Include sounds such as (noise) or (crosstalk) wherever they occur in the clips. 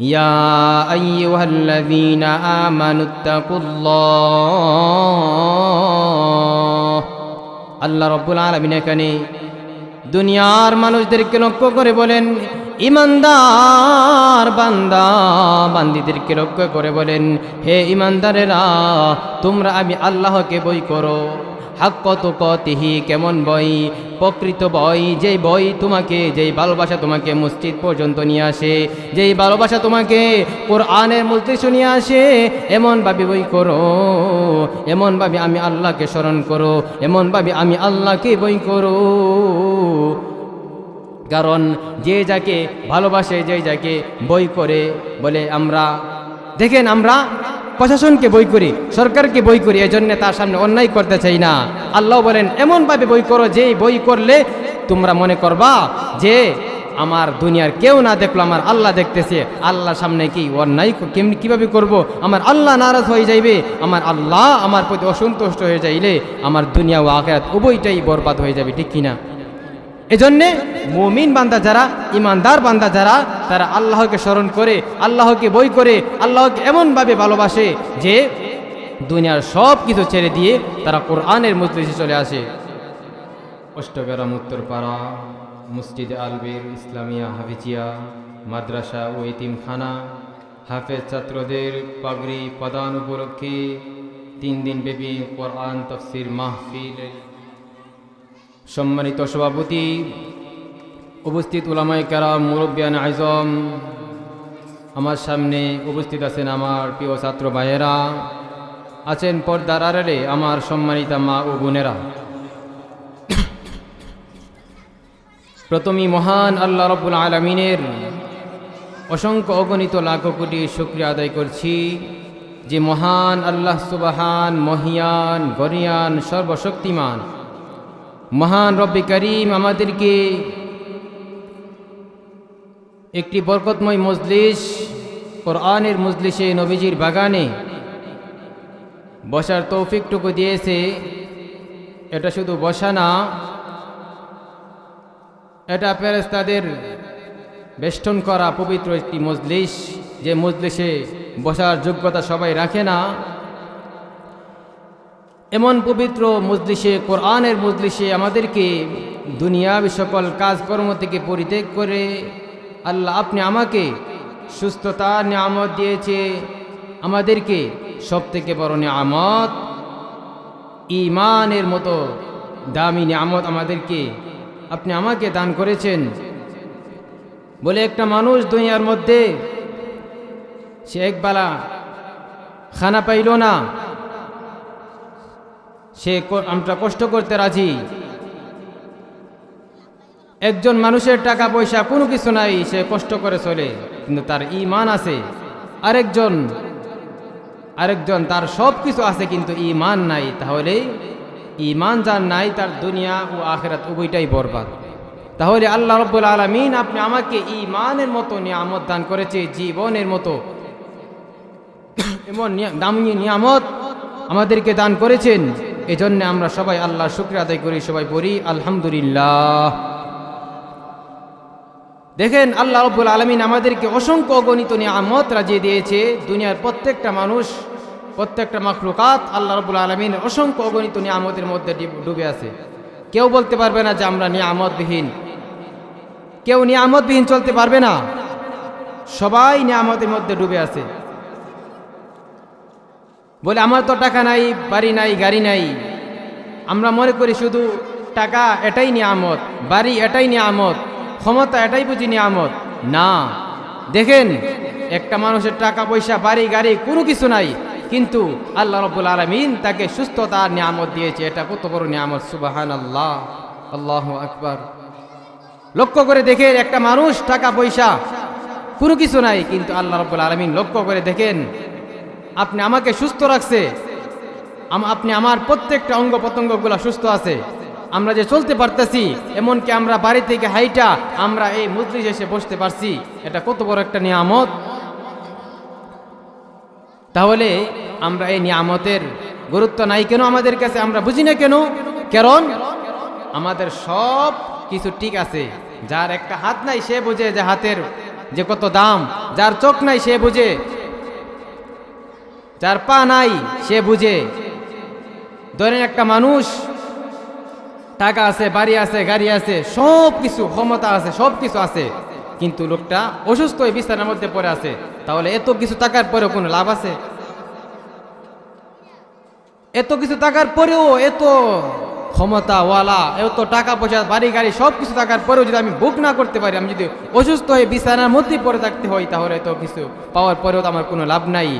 يا أيها الذين آمنوا اتقوا الله আল্লাহ রব্বুল আলমিন এখানে দুনিয়ার মানুষদেরকে লক্ষ্য করে বলেন ইমানদার বান্দা বান্দিদেরকে লক্ষ্য করে বলেন হে ইমানদারেরা তোমরা আমি আল্লাহকে বই করো হাক কত কতিহি, কেমন বই? প্রকৃত বই, যেই বই তোমাকে, যেই ভালোবাসা তোমাকে মসজিদ পর্যন্ত নিয়ে আসে, যেই ভালোবাসা তোমাকে কোরআনের মজলিস নিয়ে আসে এমনভাবে বই করো এমনভাবে আমি আল্লাহকে স্মরণ করো এমনভাবে আমি আল্লাহকে বই করো। কারণ যে যাকে ভালোবাসে, যে যাকে বই করে, বলে আমরা, দেখেন আমরা প্রশাসনকে বই করি, সরকারকে বই করি, এজন্য তার সামনে অন্যায় করতে চাই না। আল্লাহ বলেন, এমনভাবে বই করো যে বই করলে তোমরা মনে করবা যে আমার দুনিয়ার কেউ না দেখল, আমার আল্লাহ দেখতেছে। আল্লাহ সামনে কি অন্যায় কেমনি কীভাবে করব? আমার আল্লাহ নারাজ হয়ে যাইবে। আমার আল্লাহ আমার প্রতি অসন্তুষ্ট হয়ে যাইলে আমার দুনিয়া ও আখেরাত উভয়টাই বরবাদ হয়ে যাবে, ঠিক কিনা এজন্যে মুমিন বান্দা যারা, ইমানদার বান্দা যারা, তারা আল্লাহকে স্মরণ করে, আল্লাহকে বই করে, আল্লাহকে এমনভাবে ভালোবাসে যে দুনিয়ার সব কিছু ছেড়ে দিয়ে তারা কোরআনের মজলিসে চলে আসে। অষ্টগ্রাম উত্তরপাড়া মসজিদে আলবের, ইসলামিয়া, হাফিজিয়া, মাদ্রাসা ও ইতিমখানা হাফেজ ছাত্রদের পাগড়ি, প্রদান উপলক্ষে তিন দিন ব্যাপী কোরআন তফসির মাহফিল সম্মানিত সভাপতি, উপস্থিত উলামাই কারাম মুরব্বিয়ান আজম আমার সামনে উপস্থিত আছেন আমার প্রিয় ছাত্র ভাইয়েরা, আছেন পর্দার আড়ালে আমার সম্মানিতা মা ও বোনেরা। প্রথমেই মহান আল্লাহ রব্বুল আলমিনের অসংখ্য অগণিত লাখ কোটি শুক্রিয়া আদায় করছি যে মহান আল্লাহ সুবাহান, মহিয়ান গরিয়ান সর্বশক্তিমান মহান রব্বি করিম আমাদেরকে একটি বরকতময় মজলিস, কোরআনের মজলিসে নবীজির বাগানে বসার তৌফিকটুকু দিয়েছে। এটা শুধু বসা না, এটা ফেরেস্তাদের বেষ্টন করা পবিত্র একটি মজলিস। যে মজলিসে বসার যোগ্যতা সবাই রাখে না এমন পবিত্র মজলিসে, কোরআনের মজলিসে আমাদেরকে দুনিয়াবি সকল কাজকর্ম থেকে পরিত্যাগ করে, আল্লাহ আপনি আমাকে সুস্থতার নিয়ামত দিয়েছে, আমাদেরকে সব থেকে বড় নিয়ামত ইমানের মতো দামি নিয়ামত আমাদেরকে আপনি আমাকে দান করেছেন। বলে একটা মানুষ দুনিয়ার মধ্যে, সে একবেলা খানা পাইল না সে আমরা কষ্ট করতে রাজি। একজন মানুষের টাকা, পয়সা কোনো কিছু নাই, সে কষ্ট করে চলে, কিন্তু তার ইমান আছে। আরেকজন আরেকজন তার সব কিছু আছে, কিন্তু ইমান নাই। তাহলে ইমান যার নাই, তার দুনিয়া ও আখেরাত উভয়টাই বরবাদ। তাহলে আল্লাহ রব্বুল আলমিন আপনি আমাকে ইমানের মতো নিয়ামত দান করেছে, জীবনের মতো। এমন দামি নিয়ামত আমাদেরকে দান করেছেন। এজন্য আমরা সবাই আল্লাহ শুক্র আদায় করি, সবাই পড়ি আলহামদুলিল্লাহ। দেখেন আল্লাহ রব্বুল আলমিন আমাদেরকে অসংখ্য অগণিত নিয়ামত রাজিয়ে দিয়েছে। দুনিয়ার প্রত্যেকটা মানুষ, প্রত্যেকটা মাখলুকাত আল্লাহ রব্বুল আলমিন অসংখ্য অগণিত নিয়ামতের মধ্যে ডুবে আছে। কেউ বলতে পারবে না যে আমরা নিয়ামতবিহীন। কেউ নিয়ামতবিহীন চলতে পারবে না। সবাই নিয়ামতের মধ্যে ডুবে আছে। বলে, আমার তো টাকা নাই, বাড়ি নাই, গাড়ি নাই। আমরা মনে করি শুধু টাকা এটাই নিয়ামত, বাড়ি এটাই নিয়ামত, ক্ষমতা এটাই বুঝি নিয়ামত। না, দেখেন, একটা মানুষের টাকা, পয়সা, বাড়ি, গাড়ি কোনো কিছু নাই, কিন্তু আল্লাহ রব্বুল আলমিন তাকে সুস্থতার নিয়ামত দিয়েছে। এটা কত বড় নিয়ামত সুবাহান আল্লাহ আল্লাহ আকবার। লক্ষ্য করে দেখেন, একটা মানুষ টাকা, পয়সা কোনো কিছু নাই, কিন্তু আল্লাহ রব্বুল আলমিন লক্ষ্য করে দেখেন আপনি আমাকে সুস্থ রাখছে। আপনি আমার প্রত্যেকটা অঙ্গ প্রত্যঙ্গগুলো সুস্থ আছে। আমরা যে চলতে পারতেছি, এমনকি আমরা বাড়ি থেকে হাইটা আমরা এই মজলিস এসে বসতে পারছি। এটা কত বড় একটা নিয়ামত। তাহলে আমরা এই নিয়ামতের গুরুত্ব নাই কেন আমাদের কাছে? আমরা বুঝি না কেন? কারণ আমাদের সব কিছু ঠিক আছে। যার একটা হাত নাই সে বোঝে যে হাতের যে কত দাম, যার চোখ নাই সে বুঝে যার পা নাই, সে বুঝে। ধরেন একটা মানুষ, টাকা আছে, বাড়ি আছে, গাড়ি আছে সব কিছু ক্ষমতা আছে সব কিছু আছে। কিন্তু লোকটা অসুস্থ হয়ে বিছানার মধ্যে পড়ে আছে। তাহলে এত কিছু টাকার পরেও কোনো লাভ আছে? এত কিছু টাকার পরেও এত ক্ষমতাওয়ালা এত টাকা পয়সা, বাড়ি গাড়ি সব কিছু থাকার পরেও যদি আমি বুক না করতে পারি, আমি যদি অসুস্থ হয়ে বিছানার মধ্যেই পড়ে থাকতে হয়, তাহলে তো কিছু পাওয়ার পরেও তো আমার কোনো লাভ নাই।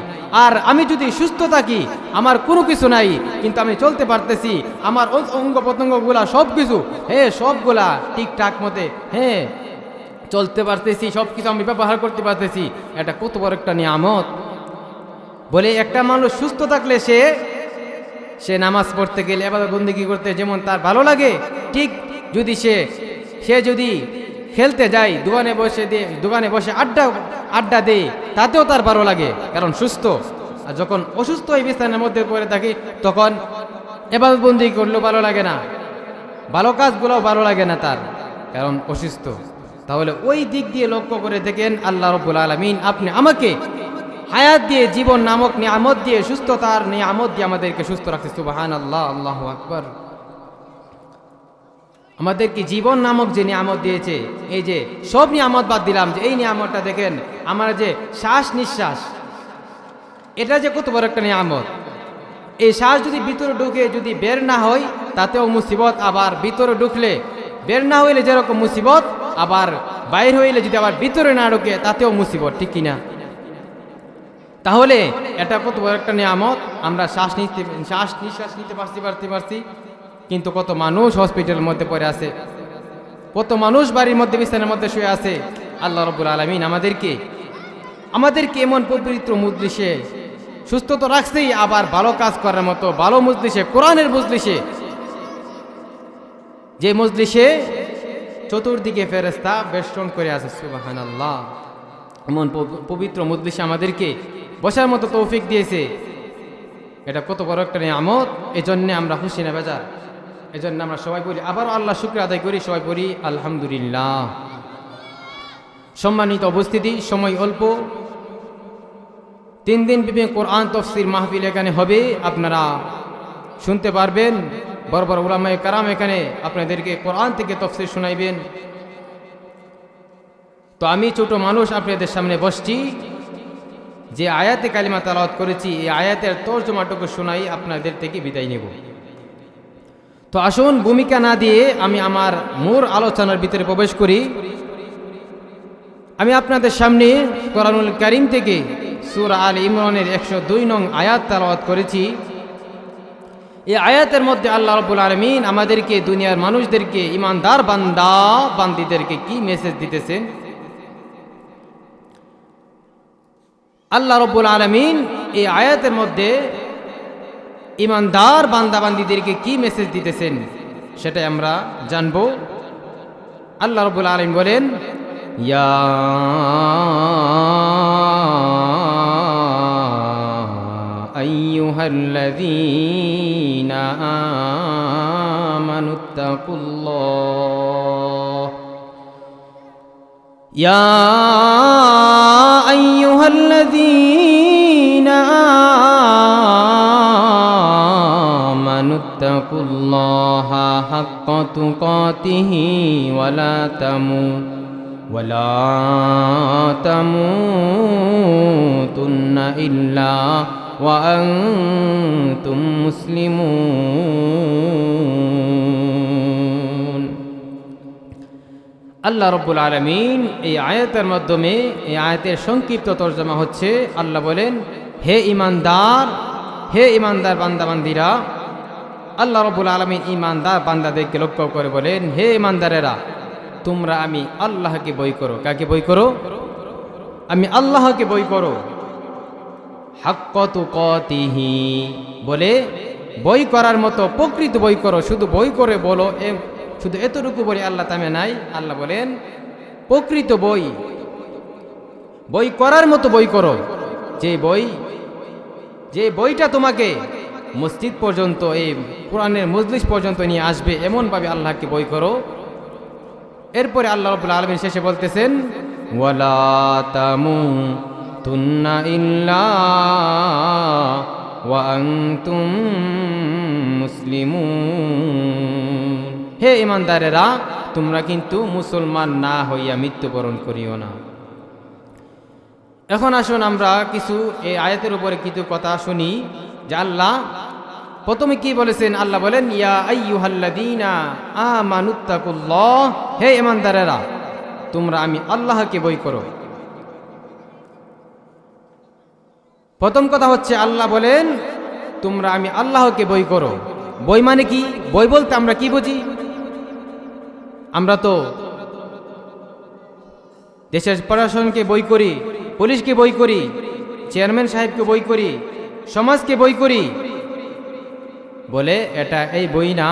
আর আমি যদি সুস্থ থাকি, আমার কোনো কিছু নাই, কিন্তু আমি চলতে পারতেছি, আমার অঙ্গ প্রত্যঙ্গগুলা সব কিছু হ্যাঁ সবগুলা ঠিকঠাক মতে হ্যাঁ চলতে পারতেছি সব কিছু আমি ব্যবহার করতে পারতেছি, এটা কত বড় একটা নিয়ামত। বলে একটা মানুষ সুস্থ থাকলে সে সে নামাজ পড়তে গেলে এবার বন্দিগি করতে যেমন তার ভালো লাগে, ঠিক যদি সে সে যদি খেলতে যায়, দোকানে বসে দিয়ে, দোকানে বসে আড্ডা আড্ডা দেয়, তাতেও তার ভালো লাগে, কারণ সুস্থ। আর যখন অসুস্থ হয়ে বিছানার মধ্যে পড়ে থাকে, তখন এবার বন্দি করলেও ভালো লাগে না। ভালো কাজগুলোও ভালো লাগে না তার, কারণ অসুস্থ। তাহলে ওই দিক দিয়ে লক্ষ্য করে দেখেন, আল্লাহ রব্বুল আলমিন, আপনি আমাকে হায়াত দিয়ে জীবন নামক নিয়ামত দিয়ে সুস্থতার নিয়ামত দিয়ে আমাদেরকে সুস্থ রাখছে সুবাহান আল্লাহ আল্লাহ আকবর। আমাদেরকে জীবন নামক যে নিয়ামত দিয়েছে, এই যে সব নিয়ামত বাদ দিলাম যে এই নিয়ামতটা দেখেন, আমার যে শ্বাস নিঃশ্বাস, এটা যে কত বড় একটা নিয়ামত। এই শ্বাস যদি ভিতরে ঢুকে যদি বের না হয়, তাতেও মুসিবত, আবার ভিতরে ঢুকলে বের না হইলে যেরকম মুসিবত, আবার বাইর হইলে যদি আবার ভিতরে না ঢুকে, তাতেও মুসিবত, ঠিক কিনা? তাহলে এটা কত বড় একটা নিয়ামত? আমরা শ্বাস নিতে শ্বাস নিঃশ্বাস নিতে পারছি পারতে পারছি। কিন্তু কত মানুষ হসপিটালের মধ্যে পড়ে আছে? কত মানুষ বাড়ির মধ্যে, বিছানার মধ্যে শুয়ে আছে? আল্লাহ রব্বুল আলমিন আমাদেরকে আমাদেরকে এমন পবিত্র মুজলিসে সুস্থ তো রাখছেই, আবার ভালো কাজ করার মতো ভালো মজলিসে, কোরআনের মজলিসে। যে মজলিসে চতুর্দিকে ফেরেস্তা বেষ্টন করে আছে সুবাহান আল্লাহ এমন পবিত্র মজলিসে আমাদেরকে বসার মতো তৌফিক দিয়েছে। এটা কত বড় একটা নিয়ামত। জন্যে আমরা খুশি না বেজার। জন্য আমরা সবাই বলি, আবারও আল্লাহ শুক্র আদায় করি, সবাই বলি, আলহামদুলিল্লাহ। সম্মানিত অবস্থিতি সময় অল্প। তিন দিন ব্যাপী কোরআন তফসির মাহফিল এখানে হবে। আপনারা শুনতে পারবেন, বড় বড় উলামায়ে কারাম এখানে আপনাদেরকে কোরআন থেকে তফসির শোনাইবেন। তো আমি ছোট মানুষ, আপনাদের সামনে বসছি। যে আয়াতে কালিমা তালাওয়াত করেছি, এই আয়াতের তর্জমাটুকু শোনাই আপনাদের থেকে বিদায় নেব। তো আসুন, ভূমিকা না দিয়ে আমি আমার মূল আলোচনার ভিতরে প্রবেশ করি। আমি আপনাদের সামনে কোরআনুল করিম থেকে সুর আল ইমরানের একশো দুই নং আয়াত তালাওয়াত করেছি। এই আয়াতের মধ্যে আল্লাহ রব্বুল আলমিন আমাদেরকে, দুনিয়ার মানুষদেরকে, ইমানদার বান্দা, বান্দিদেরকে কি মেসেজ দিতেছেন? আল্লাহ রব্বুল আলমিন এই আয়াতের মধ্যে ইমানদার বান্দাবান্দিদেরকে কি মেসেজ দিতেছেন সেটাই আমরা জানব আল্লাহ রব্বুল আলমিন বলেন ইয়া أيها الذين آمنوا اتقوا الله يا أيها الذين آمنوا اتقوا الله حق تقاته ولا تموتن ولا تموتن إلا وأنتم مسلمون. আল্লাহ রব্বুল আলমিন এই আয়াতের মাধ্যমে, এই আয়াতের সংক্ষিপ্ত তর্জমা হচ্ছে, আল্লাহ বলেন, হে ইমানদার হে ইমানদার বান্দাবান্দিরা, আল্লাহ রব্বুল আলমিন ইমানদার বান্দাদেরকে লক্ষ্য করে বলেন, হে ইমানদারেরা তোমরা আমি আল্লাহকে বই করো। কাকে বই করো? আমি আল্লাহকে বই করো। হাক্কতু কতিহি বলে, বই করার মতো প্রকৃত বই করো, শুধু বই করে বলো শুধু এতটুকু বলে আল্লাহ তামে নাই, আল্লাহ বলেন, প্রকৃত বই বই করার মতো বই করো। যে বই, যে বইটা তোমাকে মসজিদ পর্যন্ত, এই কোরআনের মজলিস পর্যন্ত নিয়ে আসবে, এমনভাবে আল্লাহকে বই করো। এরপরে আল্লাহ রবুল্লা আলমিন শেষে বলতেছেন, ওয়ালা ওয়া আনতুম মুসলিমুন। হে ইমানদারেরা, তোমরা কিন্তু মুসলমান না হইয়া মৃত্যুবরণ করিও না। এখন আসুন আমরা কিছু এই আয়াতের উপরে কিছু কথা শুনি, যে আল্লাহ প্রথমে কি বলেছেন? আল্লাহ বলেন, ইয়া হে ইমানদারেরা, তোমরা আমি আল্লাহকে বই করো। প্রথম কথা হচ্ছে, আল্লাহ বলেন, তোমরা আমি আল্লাহকে বই করো। বই মানে কি? বই বলতে আমরা কি বুঝি? আমরা তো দেশের প্রশাসনকে বই করি, পুলিশকে বই করি, চেয়ারম্যান সাহেবকে বই করি, সমাজকে বই করি। বলে, এটা এই বই না।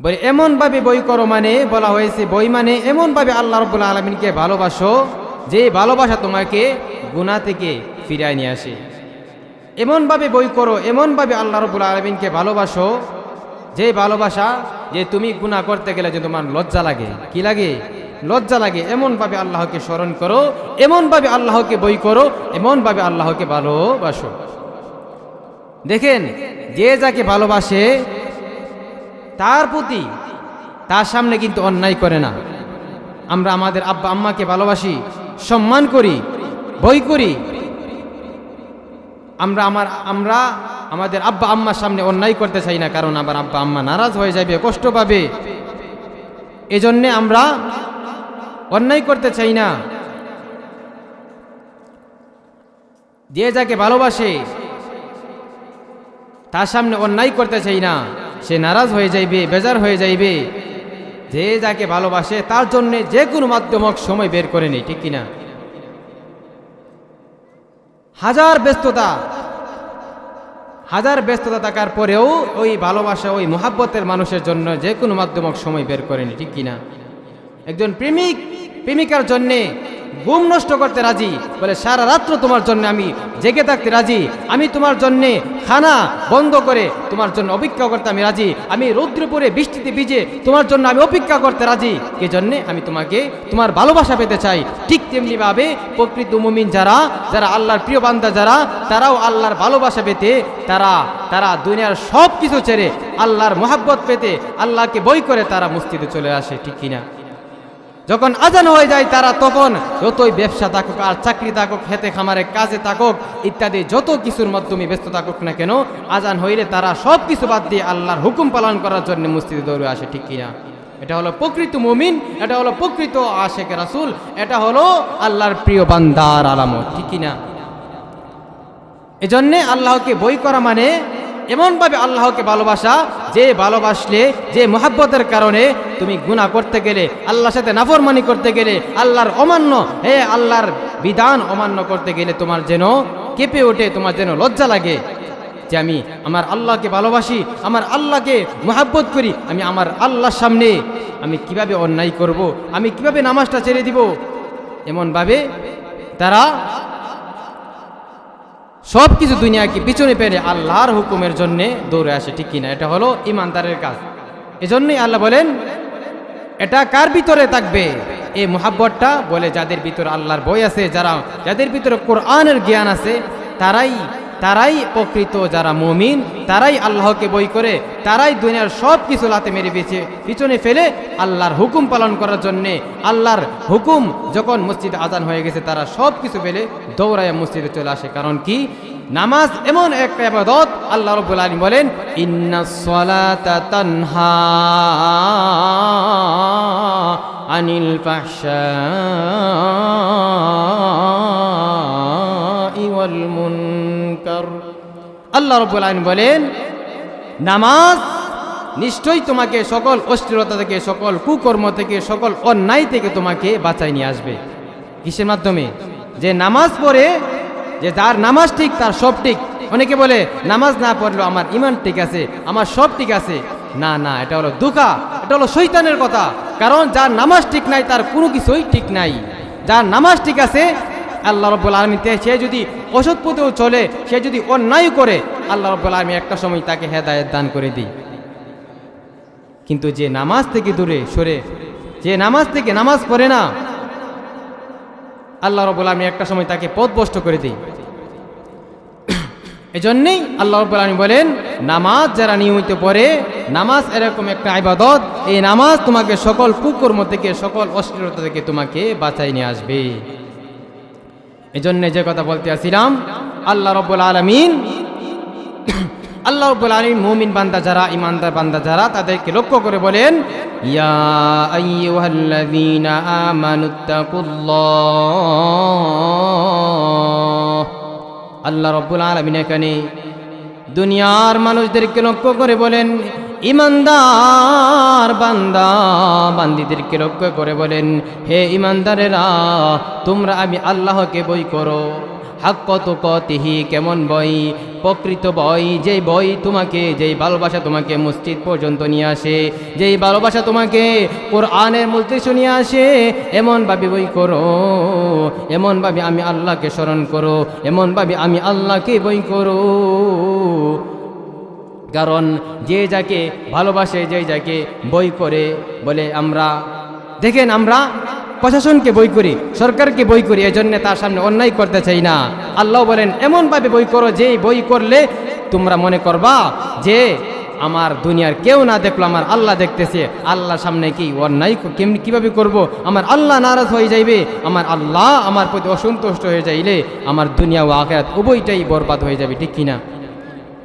বলে, এমনভাবে বই করো মানে বলা হয়েছে, বই মানে এমনভাবে আল্লাহ রব্বুল আলমিনকে ভালোবাসো, যে ভালোবাসা তোমাকে গুণা থেকে ফিরায় নিয়ে আসে। এমনভাবে বই করো, এমনভাবে আল্লাহ রব্বুল আলমিনকে ভালোবাসো যে ভালোবাসা যে তুমি গুণা করতে গেলে যে তোমার লজ্জা লাগে, কি লাগে? লজ্জা লাগে। এমনভাবে আল্লাহকে স্মরণ করো, এমনভাবে আল্লাহকে বই করো, এমনভাবে আল্লাহকে ভালোবাসো। দেখেন, যে যাকে ভালোবাসে, তার প্রতি তার সামনে কিন্তু অন্যায় করে না। আমরা আমাদের আব্বা আম্মাকে ভালোবাসি, সম্মান করি, বই করি। আমরা আমার, আমরা আমাদের আব্বা আম্মার সামনে অন্যায় করতে চাই না, কারণ আমার আব্বা আম্মা নারাজ হয়ে যাবে, কষ্ট পাবে। এজন্যে আমরা অন্যায় করতে চাই না। যে যাকে ভালোবাসে, তার সামনে অন্যায় করতে চাই না। সে নারাজ হয়ে যাইবে, বেজার হয়ে যাইবে। যে যাকে ভালোবাসে, তার জন্যে যে কোনো মাধ্যমক সময় বের করে নেই, ঠিক কিনা? হাজার ব্যস্ততা হাজার ব্যস্ততা থাকার পরেও ওই ভালোবাসা, ওই মোহাব্বতের মানুষের জন্য যে কোনো মাধ্যমক সময় বের করেনি, ঠিক কিনা? একজন প্রেমিক প্রেমিকার জন্যে ঘুম নষ্ট করতে রাজি, বলে সারা রাত্র তোমার জন্য আমি জেগে থাকতে রাজি, আমি তোমার জন্যে খানা বন্ধ করে তোমার জন্য অপেক্ষা করতে আমি রাজি, আমি রৌদ্র পরে বৃষ্টিতে ভিজে তোমার জন্য আমি অপেক্ষা করতে রাজি, কে জন্যে আমি তোমাকে তোমার ভালোবাসা পেতে চাই। ঠিক তেমনিভাবে প্রকৃত মুমিন যারা যারা আল্লাহর প্রিয় বান্দা যারা, তারাও আল্লাহর ভালোবাসা পেতে, তারা তারা দুনিয়ার সব কিছু ছেড়ে আল্লাহর মোহাব্বত পেতে, আল্লাহকে বই করে তারা মসজিদে চলে আসে, ঠিক কিনা? যখন আজান হয়ে যায় তারা তখন যতই ব্যবসা থাকুক আর চাকরি থাকুক, খেতে খামারে, কাজে থাকুক, ইত্যাদি যত কিছুর মাধ্যমে ব্যস্ত থাকুক না কেন, আজান হইলে তারা সব কিছু বাদ দিয়ে আল্লাহর হুকুম পালন করার জন্য মসজিদে দৌড়ে আসে, ঠিক কিনা? এটা হলো প্রকৃত মুমিন, এটা হলো প্রকৃত আশেক রাসুল, এটা হলো আল্লাহর প্রিয় বান্দার আলামত, ঠিক কিনা? এজন্যে আল্লাহকে বই করা মানে এমনভাবে আল্লাহকে ভালোবাসা, যে ভালোবাসলে, যে মহাব্বতের কারণে তুমি গুণা করতে গেলে, আল্লাহর সাথে নাফরমানি করতে গেলে, আল্লাহর অমান্য, হে আল্লাহর বিধান অমান্য করতে গেলে তোমার যেন কেঁপে ওঠে, তোমার যেন লজ্জা লাগে যে আমি আমার আল্লাহকে ভালোবাসি, আমার আল্লাহকে মোহাব্বত করি, আমি আমার আল্লাহর সামনে আমি কীভাবে অন্যায় করব। আমি কীভাবে নামাজটা ছেড়ে দিব এমনভাবে তারা সব কিছু দুনিয়াকে পিছনে পেরে আল্লাহর হুকুমের জন্যে দৌড়ে আসে, ঠিক কিনা? এটা হলো ইমানদারের কাজ। এজন্যই আল্লাহ বলেন, এটা কার ভিতরে থাকবে? এই মোহাব্বতটা বলে, যাদের ভিতরে আল্লাহর বই আছে, যারা, যাদের ভিতরে কোরআনের জ্ঞান আছে, তারাই তারাই প্রকৃত যারা মমিন, তারাই আল্লাহকে বই করে, তারাই দুনিয়ার সব কিছু লাতে মেরে বেছে পিছনে ফেলে আল্লাহর হুকুম পালন করার জন্যে, আল্লাহর হুকুম যখন মসজিদে আজান হয়ে গেছে, তারা সব কিছু ফেলে দৌড়ায় মসজিদে চলে আসে। কারণ কি? নামাজ এমন একটা আবাদত আল্লাহ রব্বুল আলী বলেন তানহা আনিল ফাহশা ওয়াল মুনকার আল্লাহ রব্বুল আলামিন বলেন, নামাজ নিশ্চয়ই তোমাকে সকল অস্থিরতা থেকে, সকল কুকর্ম থেকে, সকল অন্যায় থেকে তোমাকে বাঁচাই নিয়ে আসবে। কিসের মাধ্যমে? যে নামাজ পড়ে, যে যার নামাজ ঠিক, তার সব ঠিক। অনেকে বলে, নামাজ না পড়লেও আমার ইমান ঠিক আছে, আমার সব ঠিক আছে। না না, এটা হলো দুঃখা এটা হলো শৈতানের কথা। কারণ যার নামাজ ঠিক নাই, তার কোনো কিছুই ঠিক নাই। যার নামাজ ঠিক আছে আল্লাহ রব্বুল আলমী সে যদি অসৎ পথেও চলে, সে যদি অন্যায় করে, আল্লাহ রব্বুল আলমী একটা সময় তাকে হেদায়ত দান করে দিই। কিন্তু যে নামাজ থেকে দূরে সরে, যে নামাজ থেকে নামাজ পড়ে না, আল্লাহ রবুল আমি একটা সময় তাকে পথভ্রষ্ট করে দিই। (coughs) এজন্যই আল্লাহ রব্বুল আলামিন বলেন, নামাজ যারা নিয়মিত পড়ে, নামাজ এরকম একটা আইবাদত এই নামাজ তোমাকে সকল কুকর্ম থেকে, সকল অশ্লীলতা থেকে তোমাকে বাঁচাই নিয়ে আসবে। এজন্য যে কথা বলতে আসিলাম, আল্লাহ রব্বুল আলমিন, আল্লাহ রব্বুল আলমিন মুমিন বান্দা যারা ইমানদার বান্দা যারা, তাদেরকে লক্ষ্য করে বলেন, ইয়া আল্লাহ রব্বুল আলমিন এখানে দুনিয়ার মানুষদেরকে লক্ষ্য করে বলেন ইমানদার বান্দা, বান্দিদেরকে লক্ষ্য করে বলেন, হে ইমানদারেরা, তোমরা আমি আল্লাহকে বই করো। হাক্কত কতিহি কেমন বই? প্রকৃত বই, যেই বই তোমাকে, যেই ভালোবাসা তোমাকে মসজিদ পর্যন্ত নিয়ে আসে, যেই ভালোবাসা তোমাকে কোরআনের মজলিস নিয়ে আসে, এমনভাবে বই করো। এমনভাবে আমি আল্লাহকে স্মরণ করো। এমনভাবে আমি আল্লাহকে বই করো। কারণ যে যাকে ভালোবাসে, যে যাকে বই করে, বলে আমরা, দেখেন আমরা প্রশাসনকে বই করি, সরকারকে বই করি, এজন্য তার সামনে অন্যায় করতে চাই না। আল্লাহ বলেন, এমনভাবে বই করো যে বই করলে তোমরা মনে করবা যে আমার দুনিয়ার কেউ না দেখল, আমার আল্লাহ দেখতেছে। আল্লাহর সামনে কি অন্যায় কেমনি, কীভাবে করব? আমার আল্লাহ নারাজ হয়ে যাইবে, আমার আল্লাহ আমার প্রতি অসন্তুষ্ট হয়ে যাইলে আমার দুনিয়া ও আখেরাত উভয়টাই বরবাদ হয়ে যাবে, ঠিক কিনা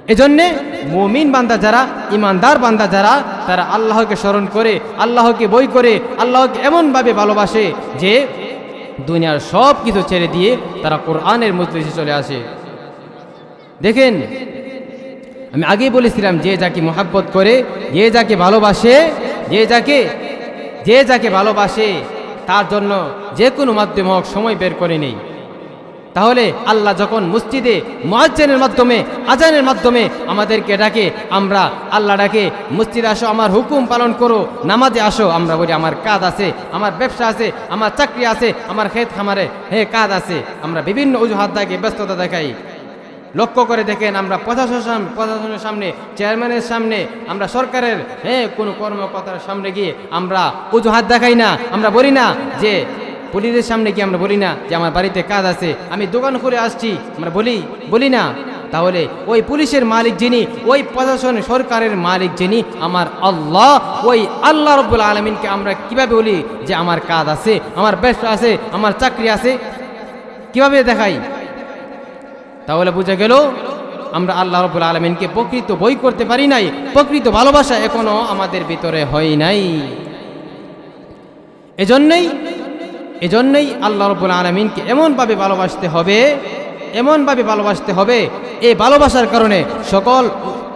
এজন্যে মমিন বান্দা যারা, ইমানদার বান্দা যারা, তারা আল্লাহকে স্মরণ করে, আল্লাহকে বই করে, আল্লাহকে এমনভাবে ভালোবাসে যে দুনিয়ার সব কিছু ছেড়ে দিয়ে তারা কোরআনের মজলিসে চলে আসে। দেখেন, আমি আগেই বলেছিলাম, যে যাকে মোহাব্বত করে, যে যাকে ভালোবাসে, যে যাকে যে যাকে ভালোবাসে, তার জন্য যে কোনো মাধ্যমে হোক সময় বের করে নেই। তাহলে আল্লাহ যখন মসজিদে মোয়াজ্জেনের মাধ্যমে আজানের মাধ্যমে আমাদেরকে ডাকে, আমরা আল্লাহ ডাকে, মসজিদে আসো, আমার হুকুম পালন করো, নামাজে আসো, আমরা বলি, আমার কাজ আছে, আমার ব্যবসা আছে, আমার চাকরি আছে, আমার ক্ষেত খামারে, হে, কাজ আছে। আমরা বিভিন্ন অজুহাত দেখে, ব্যস্ততা দেখাই। লক্ষ্য করে দেখেন, আমরা প্রশাসন প্রশাসনের সামনে, চেয়ারম্যানের সামনে, আমরা সরকারের হ্যাঁ কোনো কর্মকর্তার সামনে গিয়ে আমরা অজুহাত দেখাই না। আমরা বলি না যে পুলিশের সামনে কি আমরা বলি না যে আমার বাড়িতে কাজ আছে? আমি দোকান খুলে আসছি। আমরা বলি বলি না। তাহলে ওই পুলিশের মালিক যিনি, ওই প্রশাসন সরকারের মালিক যিনি, আমার আল্লাহ। ওই আল্লাহ রব্বুল আলমিনকে আমরা কীভাবে বলি যে আমার কাজ আছে, আমার ব্যবসা আছে, আমার চাকরি আছে? কীভাবে দেখাই? তাহলে বুঝে গেল, আমরা আল্লাহ রবুল আলমিনকে প্রকৃত বই করতে পারি নাই, প্রকৃত ভালোবাসা এখনও আমাদের ভিতরে হয় নাই। এজন্যই এজন্যই আল্লাহ রবুল আলমিনকে এমনভাবে ভালোবাসতে হবে, এমনভাবে ভালোবাসতে হবে। এই ভালোবাসার কারণে সকল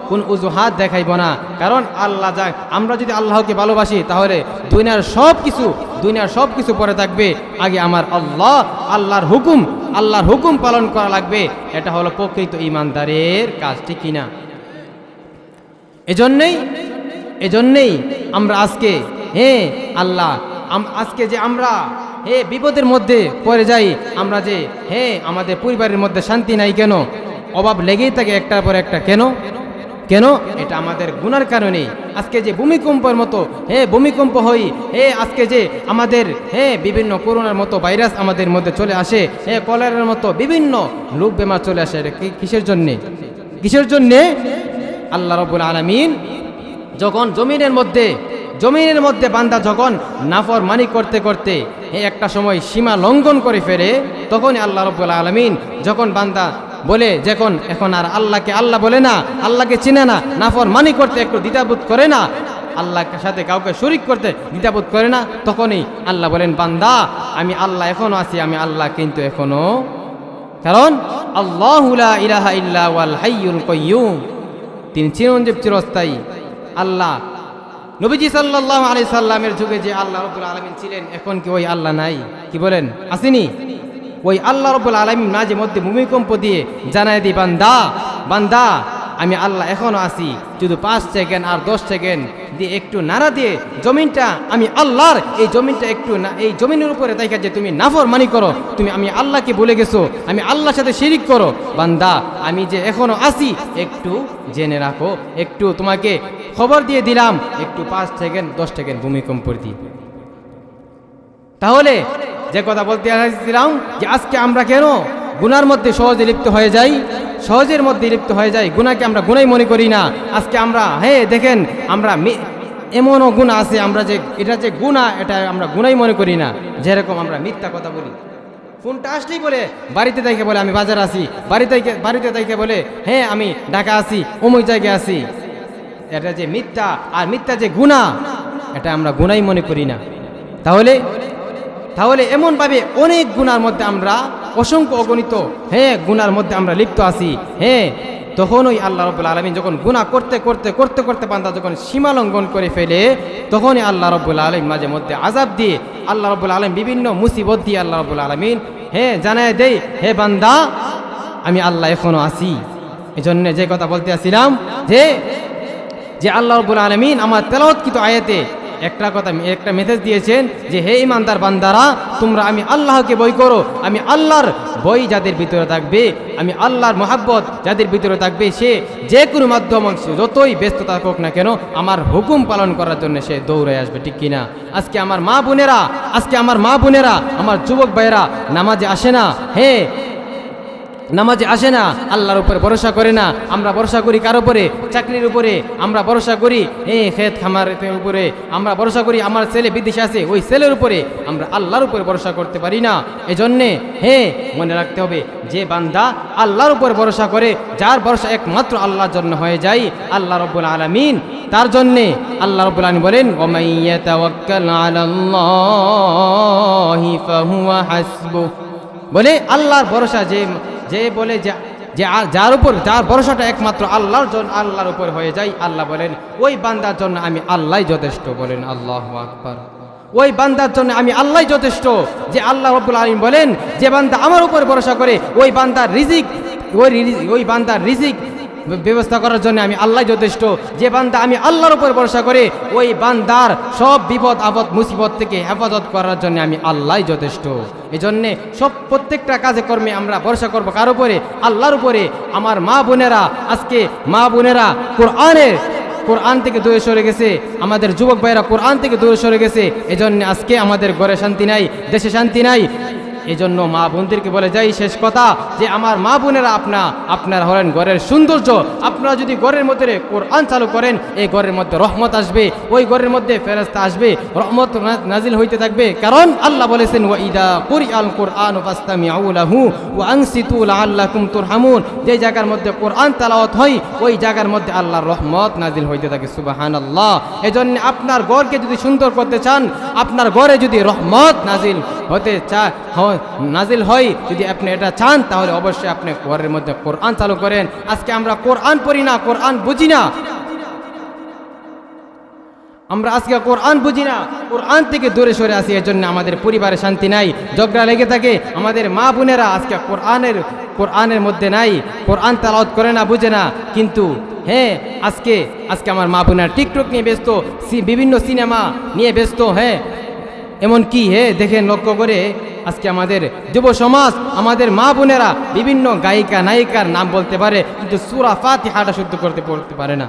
কোন উজুহাত দেখাইব না। কারণ আল্লাহ যা, আমরা যদি আল্লাহকে ভালোবাসি, তাহলে দুনিয়ার সব কিছু দুনিয়ার সব কিছু পরে থাকবে। আগে আমার আল্লাহ, আল্লাহর হুকুম আল্লাহর হুকুম পালন করা লাগবে। এটা হলো প্রকৃত ইমানদারের কাজ, ঠিক কিনা এজন্যই এজন্যই আমরা আজকে হ্যাঁ আল্লাহ আজকে যে আমরা হে বিপদের মধ্যে পড়ে যাই আমরা যে, হে আমাদের পরিবারের মধ্যে শান্তি নাই কেন? অভাব লেগেই থাকে একটার পর একটা। কেন? কেন? এটা আমাদের গুনার কারণে। আজকে যে ভূমিকম্পের মতো, হে ভূমিকম্প হই, হে আজকে যে আমাদের, হে বিভিন্ন করোনার মতো ভাইরাস আমাদের মধ্যে চলে আসে, হে কলেরার মতো বিভিন্ন রোগ বেমার চলে আসে কিসের জন্যে? কিসের জন্যে? আল্লাহ রবুল আলমিন যখন জমিনের মধ্যে জমিনের মধ্যে বান্দা যখন নাফর মানি করতে করতে একটা সময় সীমা লঙ্ঘন করে ফেরে, তখনই আল্লাহ রব্বুল আলমিন যখন বান্দা বলে, যখন, এখন আর আল্লাহকে আল্লাহ বলে না, আল্লাহকে চিনে না নাফর মানি করতে একটু দ্বিধাবোধ করে না, আল্লাহর সাথে কাউকে শরিক করতে দ্বিধাবোধ করে না, তখনই আল্লাহ বলেন, বান্দা, আমি আল্লাহ এখনও আছি, আমি আল্লাহ কিন্তু এখনও কারণ আল্লাহ ইলাহা ইল্লা ওয়াল হাইয়ুল কয়্যুম তিনি চিরঞ্জীব চিরস্থায়ী। আল্লাহ নবীজি সাল্লাহ আলি সাল্লামের যুগে যে আল্লাহ রবুল আলমিন ছিলেন, এখন কি ওই আল্লাহ নাই? কি বলেন? আসেনি? ওই আল্লাহ রবুল আলমিন মাঝে মধ্যে ভূমিকম্প দিয়ে জানায় দি, বান্দা বান্দা, আমি আল্লাহ এখনও আসি শুধু পাঁচ সেকেন্ড আর দশ সেকেন্ড দিয়ে একটু নাড়া দিয়ে জমিনটা, আমি আল্লাহর এই জমিনটা একটু না, এই জমিনের উপরে দেখা যে তুমি নাফর মানি করো। তুমি, আমি আল্লাহকে বলে গেছো, আমি আল্লাহর সাথে শিরিক করো। বান্দা, আমি যে এখনও আসি একটু জেনে রাখো, একটু তোমাকে খবর দিয়ে দিলাম, একটু পাঁচ সেকেন্ড, দশ সেকেন্ড ভূমিকম্প দিয়ে তাহলে যে কথা বলতে আসছিলাম যে আজকে আমরা কেন গুনার মধ্যে সহজে লিপ্ত হয়ে যাই? সহজের মধ্যে লিপ্ত হয়ে যাই, গুনাকে আমরা গুনাই মনে করি না। আজকে আমরা হ্যাঁ দেখেন, আমরা এমনও গুণ আছে, আমরা যে, এটা যে গুণা, এটা আমরা গুনাই মনে করি না। যেরকম আমরা মিথ্যা কথা বলি। ফোনটা আসলেই বলে, বাড়িতে তাইকে বলে, আমি বাজার আসি বাড়িতে বাড়িতে তাইকে বলে হ্যাঁ আমি ঢাকা আসি অমুক জায়গায় আসি এটা যে মিথ্যা আর মিথ্যা যে গুণা, এটা আমরা গুণাই মনে করি না। তাহলে তাহলে এমনভাবে অনেক গুণার মধ্যে আমরা অসংখ্য অগণিত হ্যাঁ গুণার মধ্যে আমরা লিপ্ত আছি হ্যাঁ তখন ওই আল্লাহ রব্বুল আলমিন যখন গুণা করতে করতে করতে করতে বান্দা যখন সীমা লঙ্ঘন করে ফেলে, তখনই আল্লাহ রব্বুল আলম মাঝে মধ্যে আজাব দিয়ে আল্লাহ রব্বুল আলম বিভিন্ন মুসিবত দিয়ে আল্লাহ রব্বুল আলমিন হ্যাঁ জানায় দেই হে বান্দা, আমি আল্লাহ এখনও আছি। এই জন্য যে কথা বলতে আসছিলাম যে যে আল্লাহ রবুল আলমিন আমার তেলাওয়াতকৃত আয়াতে একটা কথা, একটা মেসেজ দিয়েছেন যে, হে ইমানদার বান্দারা, তোমরা আমি আল্লাহকে বই করো। আমি আল্লাহর বই যাদের ভিতরে থাকবে, আমি আল্লাহর মোহাব্বত যাদের ভিতরে থাকবে, সে যে কোনো মাধ্যম যতই ব্যস্ত থাকুক না কেন, আমার হুকুম পালন করার জন্য সে দৌড়ে আসবে। ঠিক কিনা? আজকে আমার মা বোনেরা, আজকে আমার মা বোনেরা, আমার যুবক ভাইয়েরা, নামাজে আসে না। হে নামাজে আসে না, আল্লাহর উপরে ভরসা করে না। আমরা ভরসা করি কার উপরে? চাকরির উপরে। আমরা ভরসা করি, এ খেত খামারের উপরে। আমরা ভরসা করি, আমার ছেলে বিদেশে আছে, ওই ছেলের উপরে। আমরা আল্লাহর উপরে ভরসা করতে পারি না। এজন্যে, হে, মনে রাখতে হবে, যে বান্দা আল্লাহর উপর ভরসা করে, যার ভরসা একমাত্র আল্লাহর জন্য হয়ে যায়, আল্লাহ রব্বুল আলমিন। তার জন্যে আল্লাহ রব্বুল আলমিন বলেন বলে, আল্লাহর ভরসা যে যে বলে যে যে যার উপর, যার ভরসাটা একমাত্র আল্লাহর জন্য, আল্লাহর উপর হয়ে যায়, আল্লাহ বলেন, ওই বান্দার জন্য আমি আল্লাহ যথেষ্ট, বলেন, আল্লাহ আকবর। ওই বান্দার জন্য আমি আল্লাহ যথেষ্ট, যে আল্লাহ রব্বুল আলম বলেন, যে বান্দা আমার উপর ভরসা করে, ওই বান্দার রিজিক, ওই ওই বান্দার রিজিক ব্যবস্থা করার জন্য আমি আল্লাহ যথেষ্ট। যে বান্দা আমি আল্লাহর উপর ভরসা করে, ওই বান্দার সব বিপদ, আপদ, মুসিবত থেকে হেফাজত করার জন্য আমি আল্লাহ যথেষ্ট। এই জন্যে সব প্রত্যেকটা কাজে কর্মে আমরা ভরসা করব। কার উপরে? আল্লাহর উপরে। আমার মা বোনেরা, আজকে মা বোনেরা কোরআনের, কোরআন থেকে দূরে সরে গেছে। আমাদের যুবক ভাইয়েরা কোরআন থেকে দূরে সরে গেছে। এজন্য আজকে আমাদের ঘরে শান্তি নাই, দেশে শান্তি নাই। এই জন্য মা বোনদেরকে বলে, যাই, শেষ কথা যে আমার মা বোনেরা আপনা, আপনার হলেন ঘরের সৌন্দর্য। আপনারা যদি ঘরের মধ্যে কোরআন চালু করেন, এই ঘরের মধ্যে রহমত আসবে, ওই ঘরের মধ্যে ফেরস্তা আসবে, রহমত নাজিল হইতে থাকবে। কারণ আল্লাহ বলেছেন ওয়া ইদা কুরি আল কোরআন ফাস্তামিউলাহু ওয়া আনসিতু লাআল্লাকুম তুরহামুন। যে জায়গার মধ্যে কোরআন তালাওয়াত হয়, ওই জায়গার মধ্যে আল্লাহর রহমত নাজিল হইতে থাকে, সুবহানাল্লাহ। এজন্য আপনার ঘরকে যদি সুন্দর করতে চান, আপনার ঘরে যদি রহমত নাজিল হতে চা হয় নাজিল হয়। যদি আপনি এটা চান, তাহলে অবশ্যই আপনি ঘরের মধ্যে কোরআন চালু করেন। আজকে আমরা কোরআন পড়ি না, কোরআন বুঝি না। আমরা আজকে কোরআন বুঝি না। কোরআন থেকে দূরে সরে আসি এর জন্য আমাদের পরিবারে শান্তি নাই, ঝগড়া লেগে থাকে। আমাদের মা বোনেরা আজকে কোরআনের কোরআনের মধ্যে নাই। কোরআন তালাওয়াত করে না, বুঝে না। কিন্তু হ্যাঁ আজকে আজকে আমার মা বোনেরা টিকটক নিয়ে ব্যস্ত বিভিন্ন সিনেমা নিয়ে ব্যস্ত হ্যাঁ। এমন কি হে? দেখেন লক্ষ্য করে আজকে আমাদের যুব সমাজ, আমাদের মা বোনেরা বিভিন্ন গায়িকা, নায়িকার নাম বলতে পারে, কিন্তু সুরা ফাতিহাটা শুদ্ধ করতে পড়তে পারে না।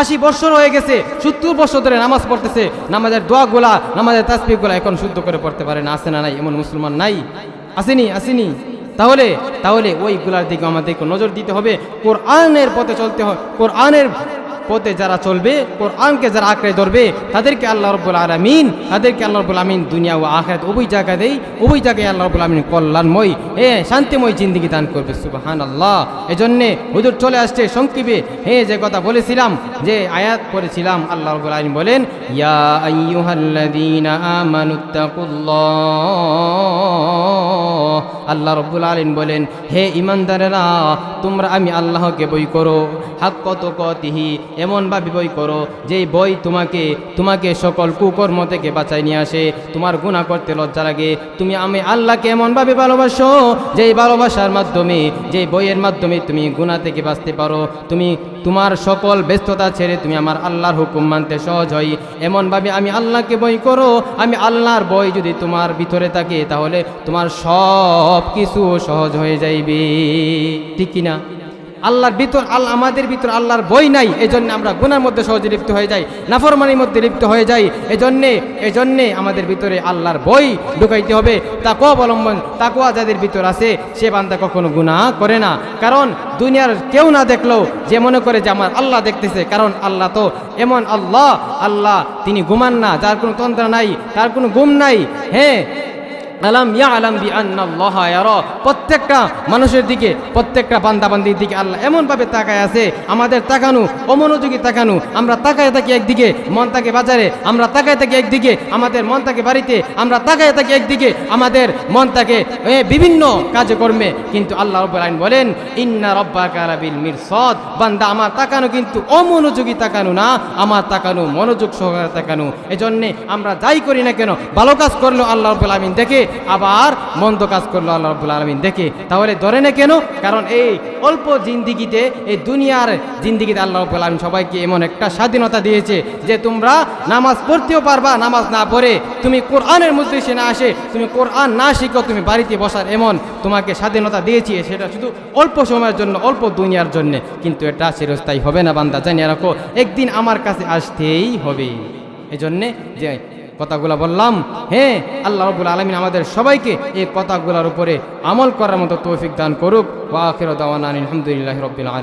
আশি বছর হয়ে গেছে, সত্তর বছর ধরে নামাজ পড়তেছে, নামাজের দোয়াগুলা, নামাজের তাসবিগুলা এখন শুদ্ধ করে পড়তে পারে না আসে না নাই, এমন মুসলমান নাই? আসেনি আসেনি। তাহলে তাহলে ওইগুলার দিকে আমাদেরকে নজর দিতে হবে, কোরআনের পথে চলতে হবে কোরআনের পথে যারা চলবে, কোরআনকে যারা আঁকড়ে ধরবে, তাদেরকে আল্লাহ রব্বুল আলমিন, তাদেরকে আল্লাহ রব্বুল আলমিন দুনিয়া ও আখেরাত উভয় জায়গা দেই, উভয় জায়গায় আল্লাহ রব্বুল আলমিন কল্যাণময়, এ শান্তিময় জিন্দিগি দান করবে সুবাহান আল্লাহ এজন্যে হুজুর চলে আসছে, সংক্ষিপে হে যে কথা বলেছিলাম, যে আয়াত করেছিলাম আল্লাহ রব্বুল আলমিন বলেন, ইয়া আল্লাহ রব্বুল আলিন বলেন, হে ইমানদারেরা তোমরা আমি আল্লাহকে বই করো হাক কত কতিহি এমনভাবে বই করো, যেই বই তোমাকে তোমাকে সকল কুকর্ম থেকে বাঁচাই নিয়ে আসে। তোমার গুণা করতে লজ্জা লাগে। তুমি, আমি আল্লাহকে এমনভাবে ভালোবাসো, যেই ভালোবাসার মাধ্যমে, যেই বইয়ের মাধ্যমে তুমি গুণা থেকে বাঁচতে পারো। তুমি, তোমার সকল ব্যস্ততা ছেড়ে তুমি আমার আল্লাহর হুকুম মানতে সহজ হয়। এমনভাবে আমি আল্লাহকে বই করো, আমি আল্লাহর বই যদি তোমার ভিতরে থাকে, তাহলে তোমার সব কিছু সহজ হয়ে যাইবে। ঠিক কিনা? আল্লাহর ভিতর, আল্লাহ আমাদের ভিতর আল্লাহর বই নাই, এজন্য আমরা গুনার মধ্যে সহজে লিপ্ত হয়ে যাই, নাফরমানির মধ্যে লিপ্ত হয়ে যাই, এজন্যে এজন্যে আমাদের ভিতরে আল্লাহর বই ঢুকাইতে হবে। তাকো অবলম্বন তাকোয়া যাদের ভিতর আছে, সে বান্দা কখনো গুনাহ করে না। কারণ দুনিয়ার কেউ না দেখলেও যে মনে করে যে আমার আল্লাহ দেখতেছে, কারণ আল্লাহ তো এমন আল্লাহ আল্লাহ তিনি ঘুমান না, যার কোনো তন্ত্র নাই, তার কোনো গুম নাই। হ্যাঁ আলাম ইয়া আলাম বি আন্নাল্লাহ প্রত্যেকটা মানুষের দিকে, প্রত্যেকটা বান্দাবান্দির দিকে আল্লাহ এমনভাবে তাকায় আছে, আমাদের তাকানো, অমনোযোগী তাকানো। আমরা তাকায় থাকি একদিকে, মন থাকে বাজারে, আমরা তাকায় থাকি একদিকে, আমাদের মন থাকে বাড়িতে, আমরা তাকায় থাকি একদিকে, আমাদের মন থাকে বিভিন্ন কাজকর্মে। কিন্তু আল্লাহ রব্বুল আলামিন বলেন, ইন্না রব্বাকা লাবিল মিরসাদ। বান্দা আমার তাকানো কিন্তু অমনোযোগী তাকানো না, আমার তাকানো মনোযোগ সহকারে তাকানো। এজন্যে আমরা যাই করি না কেন, ভালো কাজ করল আল্লাহ রব্বুল আলমিন দেখে আবার মন্দ কাজ করল আল্লাহ রব্বুল আলমিন। দেখে, তাহলে ধরে না কেন? কারণ এই অল্প জিন্দিগিতে, এই দুনিয়ার জিন্দিগিতে আল্লাহ রব্বুল আলমিন সবাইকে এমন একটা স্বাধীনতা দিয়েছে যে তোমরা নামাজ পড়তেও পারবা, নামাজ না পড়ে তুমি কোরআনের মজলিসে না আসে, তুমি কোরআন না শিখো, তুমি বাড়িতে বসার এমন তোমাকে স্বাধীনতা দিয়েছি, সেটা শুধু অল্প সময়ের জন্য, অল্প দুনিয়ার জন্য। কিন্তু এটা চিরস্থায়ী হবে না বান্দা, জানিয়ে রাখো, একদিন আমার কাছে আসতেই হবে। এজন্যে যে কথাগুলো বললাম হ্যাঁ আল্লাহ রবুল আলমিন আমাদের সবাইকে এই কথাগুলোর উপরে আমল করার মতো তৌফিক দান করুক। ওয়া আখির দাওয়ানা আলহামদুলিল্লাহ রবিল আলম